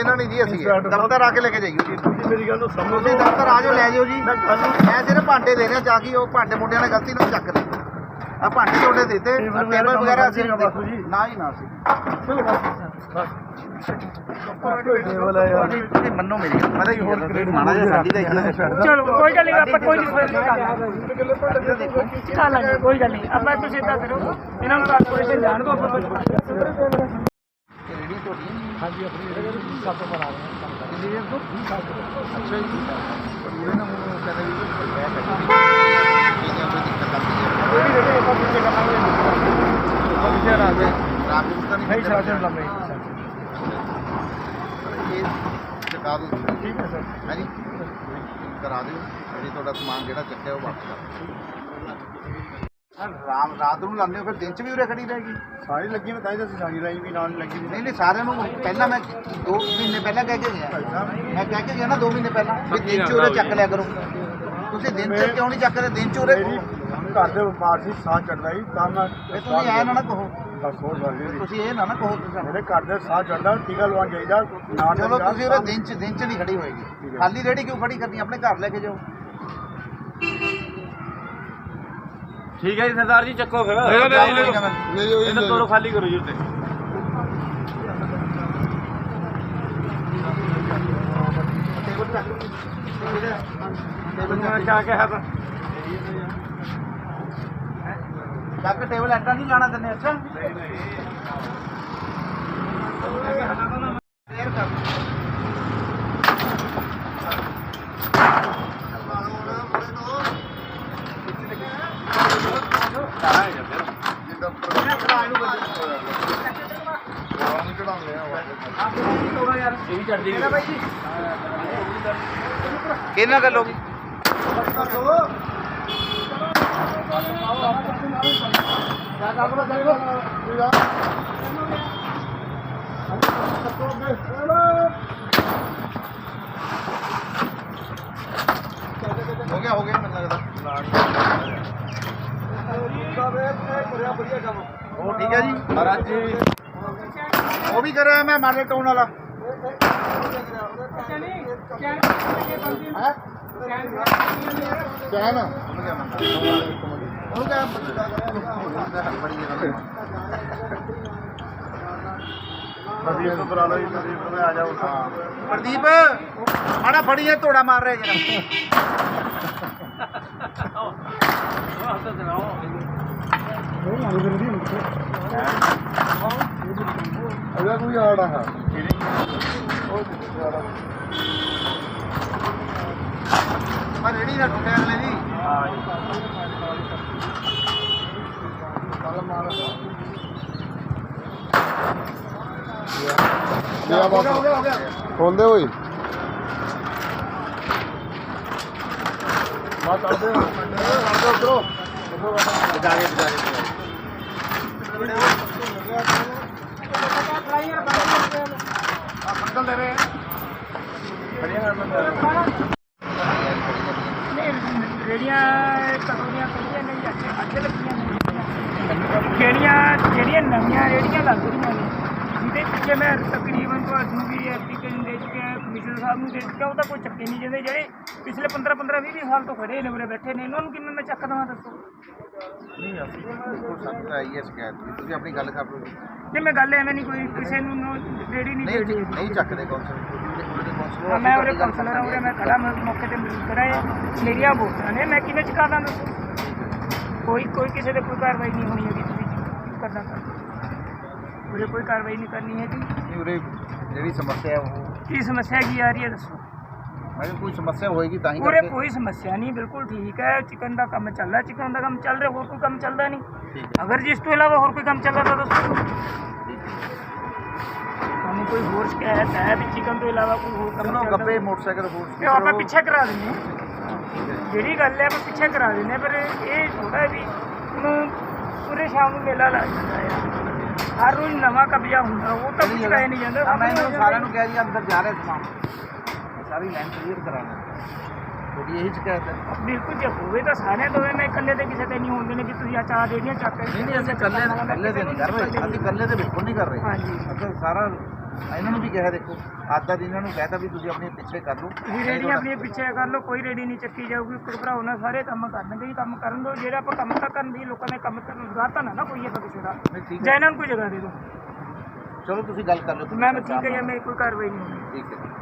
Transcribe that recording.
ਦੇਣਾ ਨਹੀਂ ਜੀ ਅਸੀਂ। ਦਫ਼ਤਰ ਆ ਕੇ ਲੈ ਕੇ ਜਾਈਓ ਜੀ। ਤੁਸੀਂ ਮੇਰੀ ਗੱਲ ਨੂੰ ਸਮਝੋ। ਤੁਸੀਂ ਦਫ਼ਤਰ ਆ ਜਾਓ ਲੈ ਜਾਓ ਜੀ। ਮੈਂ ਸਿਰਫ ਭਾਂਡੇ ਦੇ ਰਿਹਾ ਜਾ ਕੇ ਉਹ ਭਾਂਡੇ ਮੁੰਡਿਆਂ ਨੇ ਗਲਤੀ ਨਾਲ ਚੱਕ ਲਏ। ਆ ਭਾਂਡੇ ਤੁਹਾਡੇ ਦਿੱਤੇ ਟੇਬਲ ਵਗੈਰਾ ਅਸੀਂ ਜੀ। ਨਾ ਹੀ ਨਾ ਸੀ ਹੈ ਮੰਨੋ ਮੇਰੀ ਪਤਾ ਕੀ ਹੋਰ ਮਾਣਾ ਜਿਹਾ ਸਾਡੀ ਦਾ ਇੱਕ ਚਲੋ ਕੋਈ ਗੱਲ ਨਹੀਂ ਆਪਾਂ ਕੋਈ ਨਹੀਂ ਚੱਲਾਂਗੇ ਕੋਈ ਗੱਲ ਨਹੀਂ। ਆਪਾਂ ਤੁਸੀਂ ਇਦਾਂ ਕਰੋ। ਇਹਨਾਂ ਨੂੰ ਕਾਰਪੋਰੇਸ਼ਨ ਜਾਣ ਦਿਓ ਆਪਾਂ ਤੁਹਾਡੀ ਹਾਂਜੀ ਆਪਣੀ ਸਭ ਤੋਂ ਬਣਾ ਰਹੇ ਇੰਜੀਨੀਅਰ ਤੋਂ ਅੱਛਾ ਜੀ ਪਰ ਉਹਦੇ ਨਾਲ ਮੈਨੂੰ ਕਹਿੰਦਾ ਵੀ ਮੈਂ ਕਹਿੰਦਾ ਇਹ ਤਾਂ ਦਿੱਕਤ ਆਉਂਦੀ ਹੈ ਕੋਈ ਨਹੀਂ ਜਿਹੜੇ ਆਪਾਂ ਪਿੱਛੇ ਕਰਾਂਗੇ ਉਹ ਪਿੱਛੇ ਰਾ ਦੇ ਰਾਤ ਨੂੰ ਰਾਮ ਰਾਤ ਨੂੰ ਲਾਉਂਦੇ ਹੋ ਫਿਰ ਦਿਨ ਚ ਵੀ ਉਰੇ ਖੜੀ ਰਹੇਗੀ ਸਾਰੀ ਲੱਗੀ ਮੈਂ ਤਾਂ ਹੀ ਤਾਂ ਸਾਰੀ ਲਾਈ ਵੀ ਨਾਲ ਲੱਗੀ ਨਹੀਂ ਨਹੀਂ ਸਾਰਿਆਂ ਨੂੰ ਪਹਿਲਾਂ ਮੈਂ 2 ਮਹੀਨੇ ਪਹਿਲਾਂ ਕਹਿ ਕੇ ਗਿਆ। ਮੈਂ ਕਹਿ ਕੇ ਗਿਆ ਨਾ 2 ਮਹੀਨੇ ਪਹਿਲਾਂ ਵੀ ਦਿਨ ਚ ਉਰੇ ਚੱਕ ਲਿਆ ਕਰੋ। ਤੁਸੀਂ ਦਿਨ ਚ ਕਿਉਂ ਨਹੀਂ ਚੱਕਦੇ? ਦਿਨ ਚ ਉਰੇ ਘਰ ਦੇ ਵਪਾਰ ਸੀ ਸਾਹ ਚੜਦਾ ਸੀ ਤਾਂ ਮੈਂ ਇਹ ਤੁਸੀਂ ਐ ਨਾ ਨਾ ਕਹੋ। ਬਸ ਹੋਰ ਗੱਲ ਨਹੀਂ ਤੁਸੀਂ ਇਹ ਨਾ ਨਾ ਕਹੋ ਤੁਸੀਂ ਮੇਰੇ ਘਰ ਦੇ ਸਾਹ ਚੜਦਾ ਟੀਕਾ ਲਵਾਉਣ ਨਾ ਚਲੋ ਤੁਸੀਂ ਉਰੇ ਦਿਨ ਚ ਦਿਨ ਚ ਨਹੀਂ ਖੜੀ ਹੋਏਗੀ। ਖਾਲੀ ਰੇੜੀ ਕਿਉਂ ਖੜੀ ਕਰਨੀ? ਆਪਣੇ ਘਰ ਲੈ ਕੇ ਜਾਓ। ਠੀਕ ਹੈ ਜੀ ਸਰਦਾਰ ਜੀ ਚੱਕੋ ਫਿਰ। ਇਹਨੂੰ ਤੋੜੋ ਖਾਲੀ ਕਰੋ ਜੀ ਉੱਤੇ। ਟੇਬਲ ਕਿਆ ਕਿਹਾ ਤਾਂ? ਚੱਕ ਟੇਬਲ ਐਡਾ ਨਹੀਂ ਲਾਣਾ ਦਿੰਦੇ ਅੱਛਾ? ਫੇਰ ਕਰ ਇਹ ਵੀ ਚੜਦੀ ਕਿਹਨਾਂ ਗੱਲ ਹੋ ਗਈ ਹੋ ਗਿਆ ਹੋ ਗਿਆ ਮੈਨੂੰ ਲੱਗਦਾ ਉਹ ਠੀਕ ਹੈ ਜੀ ਮਹਾਰਾਜ ਜੀ ਉਹ ਵੀ ਕਰਿਆ ਮੈਂ ਪ੍ਰਦੀਪ ਨੂੰ ਬੁਲਾ ਲਓ ਜੀ ਪ੍ਰਦੀਪ ਨੂੰ ਆ ਜਾਓ ਹਾਂ ਪ੍ਰਦੀਪ ਮਾੜਾ ਫੜੀਏ ਤੋੜਾ ਮਾਰ ਰਿਹਾ ਜਰਾ ਅਗਰ ਕੋਈ ਆੜਾ ਹੈ ਨਾ ਅਗਲੇ ਦੀ। ਹੋ ਗਿਆ ਹੋ ਗਿਆ ਹੋ ਗਿਆ। ਖੋਲਦੇ ਹੋਏ। ਮਾ ਚੜਦੇ ਉਧਰੋਂ ਬਚਾ ਕੇ। ਬਚਾ ਕੇ। ਅੰਕਲ ਦੇ ਰਹੇ ਰੇੜੀਆਂ ਕਟੋਰੀਆਂ ਕੱਢੀਆਂ ਨਹੀਂ ਅੱਗੇ ਅੱਗੇ ਲੱਗੀਆਂ ਨੇ। ਜਿਹੜੀਆਂ ਜਿਹੜੀਆਂ ਨਵੀਆਂ ਰੇੜੀਆਂ ਲੱਗ ਰਹੀਆਂ ਨੇ ਜਿਹਦੇ ਪਿੱਛੇ ਮੈਂ ਤਕਰੀਬਨ ਤੁਹਾਨੂੰ ਵੀ ਐਪਲੀਕੇਸ਼ਨ ਦੇ ਚੁੱਕਿਆ ਕਮਿਸ਼ਨਰ ਸਾਹਿਬ ਨੂੰ ਦੇ ਚੁੱਕਿਆ ਉਹ ਤਾਂ ਕੋਈ ਚੱਕੇ ਨਹੀਂ ਜਾਂਦੇ ਜਿਹੜੇ ਪਿਛਲੇ 15 15 20 ਸਾਲ ਤੋਂ ਖੜੇ ਨੇ ਬੈਠੇ ਨੇ ਇਹਨਾਂ ਨੂੰ ਕਿਵੇਂ ਮੈਂ ਚੱਕ ਦੇਵਾਂ ਦੱਸੋ? ਨਹੀਂ ਅਸੀਂ ਬਿਲਕੁਲ ਸਾਨੂੰ ਤਾਂ ਆਈ ਹੈ ਸ਼ਿਕਾਇਤ ਵੀ ਤੁਸੀਂ ਆਪਣੀ ਗੱਲ ਕਰ ਲਓ ਜੀ। ਨਹੀਂ ਮੈਂ ਗੱਲ ਐਵੇਂ ਨਹੀਂ ਕੋਈ ਕਿਸੇ ਨੂੰ ਨੋ- ਰੇੜੀ ਨਹੀਂ ਨਹੀਂ ਦੇਣੀ ਨਹੀਂ ਚੱਕਦੇ ਕੌਂਸਲ ਉਹਦੇ ਕੌਂਸਲ ਹਾਂ, ਮੈਂ ਉਰੇ ਕਾਉਂਸਲਰ ਹਾਂ ਉਰੇ ਮੈਂ ਖੜਾ ਮੈਂ ਮੌਕੇ ਤੇ ਮਿਲ ਕਰਾਇਆ ਮੇਰੀਆਂ ਵੋਟਾਂ ਨੇ ਮੈਂ ਕਿਵੇਂ ਚੁਕਾ ਦਾਂ ਦੱਸੋ? ਕੋਈ ਕੋਈ ਕਿਸੇ ਤੇ ਕੋਈ ਕਾਰਵਾਈ ਨਹੀਂ ਹੋਣੀ ਹੈਗੀ ਤੁਸੀਂ ਕੀ ਕਰਨਾ ਕਰ ਉਰੇ ਕੋਈ ਕਾਰਵਾਈ ਨਹੀਂ ਕਰਨੀ ਹੈਗੀ। ਨਹੀਂ ਉਰੇ ਜਿਹੜੀ ਸਮੱਸਿਆ ਹੈ ਉਹ ਕੀ ਸਮੱਸਿਆ ਕੀ ਆ ਰਹੀ ਹੈ ਦੱਸੋ। ਮੈਂ ਕਿਹਾ ਕੋਈ ਸਮੱਸਿਆ ਹੋਏਗੀ ਤਾਂ ਹੀ ਉਰੇ ਕਰਕੇ ਕੋਈ ਸਮੱਸਿਆ ਨਹੀਂ ਬਿਲਕੁਲ ਠੀਕ ਹੈ। ਚਿਕਨ ਦਾ ਕੰਮ ਚੱਲ ਰਿਹਾ ਚਿਕਨ ਦਾ ਕੰਮ ਚੱਲ ਰਿਹਾ ਹੋਰ ਕੋਈ ਕੰਮ ਚੱਲਦਾ ਨਹੀਂ। ਠੀਕ ਅਗਰ ਜਿਸ ਤੋਂ ਇਲਾਵਾ ਹੋਰ ਕੋਈ ਕੰਮ ਚੱਲਦਾ ਤਾਂ ਦੱਸੋ। ਤੁਹਾਨੂੰ ਕੋਈ ਹੋਰ ਸ਼ਿਕਾਇਤ ਹੈ ਵੀ ਚਿਕਨ ਤੋਂ ਇਲਾਵਾ ਕੋਈ ਹੋਰ ਕੰਮ ਚਲੋ ਚੱਲਦਾ ਗੱਪੇ ਮੋਟਰਸਾਈਕਲ ਹੋਰ ਤੇ ਉਹ ਆਪਾਂ ਪਿੱਛੇ ਕਰਾ ਦਿੰਦੇ ਹਾਂ। ਜਿਹੜੀ ਗੱਲ ਹੈ ਆਪਾਂ ਪਿੱਛੇ ਕਰਾ ਦਿੰਦੇ ਹਾਂ ਪਰ ਇਹ ਥੋੜਾ ਵੀ ਉਹਨੂੰ ਪੂਰੇ ਸ਼ਾਮ ਨੂੰ ਮੇਲਾ ਲੱਗ ਜਾਂਦਾ ਹੈ। ਹਰ ਰੋਜ਼ ਨਵਾਂ ਕਬਜ਼ਾ ਹੁੰਦਾ ਉਹ ਤਾਂ ਕੁਝ ਕਹਿ ਨਹੀਂ ਜਾਂਦਾ। ਮੈਂ ਇਹਨਾਂ ਨੂੰ ਸਾਰਿਆਂ ਨੂੰ ਕਿਹਾ ਜੀ ਅੰਦਰ ਜਾ ਰਹੇ ਸਮਾਨ ਸਾਰੀ ਲਾਈਨ ਕਲੀਅਰ ਕਰਾਣਾ ਤੁਹਾਡੀ ਇਹੀ ਸ਼ਿਕਾਇਤ ਹੈ ਬਿਲਕੁਲ ਜੇ ਹੋਵੇ ਤਾਂ ਸਾਰਿਆਂ ਤੋਂ ਮੈਂ ਇਕੱਲੇ ਤੇ ਕਿਸੇ ਤੇ ਨਹੀਂ ਹੁੰਦੇ ਨੇ ਕਿ ਤੁਸੀਂ ਆ ਚਾਹ ਦੇਣੀਆਂ ਚੱਕ ਕੇ ਨਹੀਂ ਨਹੀਂ ਅਸੀਂ ਇਕੱਲੇ ਇਕੱਲੇ ਤੇ ਨਹੀਂ ਕਰ ਰਹੇ। ਅਸੀਂ ਇਕੱਲੇ ਤੇ ਬਿਲਕੁਲ ਨਹੀਂ ਕਰ ਰਹੇ। ਹਾਂਜੀ। ਅਸੀਂ ਸਾਰਾ ਇਹਨਾਂ ਨੂੰ ਵੀ ਕਿਹਾ ਦੇਖੋ। ਅੱਜ ਦਾ ਦਿਨ ਇਹਨਾਂ ਨੂੰ। ਕਹਿਤਾ ਵੀ ਤੁਸੀਂ ਆਪਣੇ ਪਿੱਛੇ ਕਰ ਲਓ। ਤੁਸੀਂ ਰੇੜੀਆਂ ਆਪਣੀਆਂ ਪਿੱਛੇ ਕਰ ਲਓ। ਕੋਈ ਰੇੜੀ ਨਹੀਂ ਚੱਕੀ ਜਾਊਗੀ। ਘਬਰਾਓ ਨਾ ਸਾਰੇ ਕੰਮ ਕਰਨਗੇ ਜੀ। ਕੰਮ ਕਰਨ ਦੋ। ਜਿਹੜਾ ਆਪਾਂ ਕੰਮ ਤਾਂ ਕਰਨ ਦੀ ਲੋਕਾਂ ਨੇ ਕੰਮ ਤੇ ਰੁਜ਼ਗਾਰ ਨਾ ਨਾ ਕੋਈ ਆਪਾਂ ਕਿਸੇ ਦਾ। ਜਾਂ ਹੈ ਇਹਨਾਂ ਨੂੰ ਕੋਈ ਜਗ੍ਹਾ ਦੇ ਦਿਓ। ਚਲੋ ਤੁਸੀਂ ਗੱਲ ਕਰ ਲਓ। ਮੈਂ ਠੀਕ ਹੈ ਜਾਂ ਮੇਰੀ ਕੋਈ ਕਾਰਵਾਈ ਨਹੀਂ ਹੋਣੀ। ਠੀਕ ਹੈ